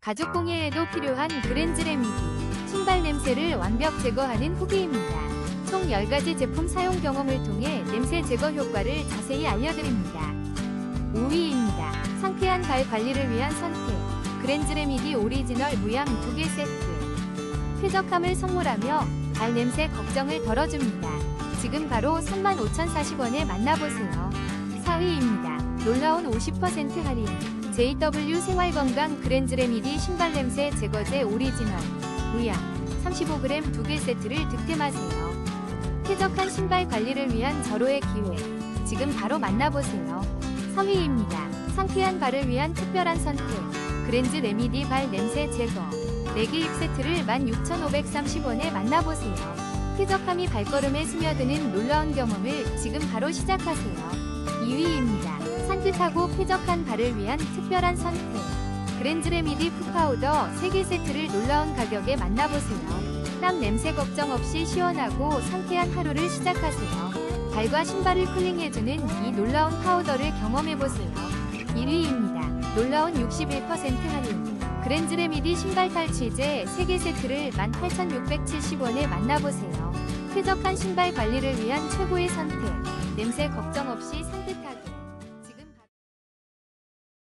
가죽 공예에도 필요한 그랜즈 레미디 신발 냄새를 완벽 제거하는 후기입니다. 총 10가지 제품 사용 경험을 통해 냄새 제거 효과를 자세히 알려드립니다. 5위입니다. 상쾌한 발 관리를 위한 선택 그랜즈 레미디 오리지널 무향 2개 세트 쾌적함을 선물하며 발 냄새 걱정을 덜어줍니다. 지금 바로 35,040원에 만나보세요. 4위입니다. 놀라운 50% 할인 JW 생활건강 그랜즈 레미디 신발 냄새 제거제 오리지널 무향 35g 2개 세트를 득템하세요. 쾌적한 신발 관리를 위한 절호의 기회 지금 바로 만나보세요. 3위입니다. 상쾌한 발을 위한 특별한 선택 그랜즈 레미디 발 냄새 제거 4개 입 세트를 16,530원에 만나보세요. 쾌적함이 발걸음에 스며드는 놀라운 경험을 지금 바로 시작하세요. 2위입니다. 산뜻하고 쾌적한 발을 위한 특별한 선택. 그랜즈 레미디 푸파우더 3개 세트를 놀라운 가격에 만나보세요. 땀 냄새 걱정 없이 시원하고 상쾌한 하루를 시작하세요. 발과 신발을 쿨링해주는 이 놀라운 파우더를 경험해보세요. 1위입니다. 놀라운 61% 할인. 그랜즈 레미디 신발 탈취제 3개 세트를 18,670원에 만나보세요. 쾌적한 신발 관리를 위한 최고의 선택. 냄새 걱정 없이 산뜻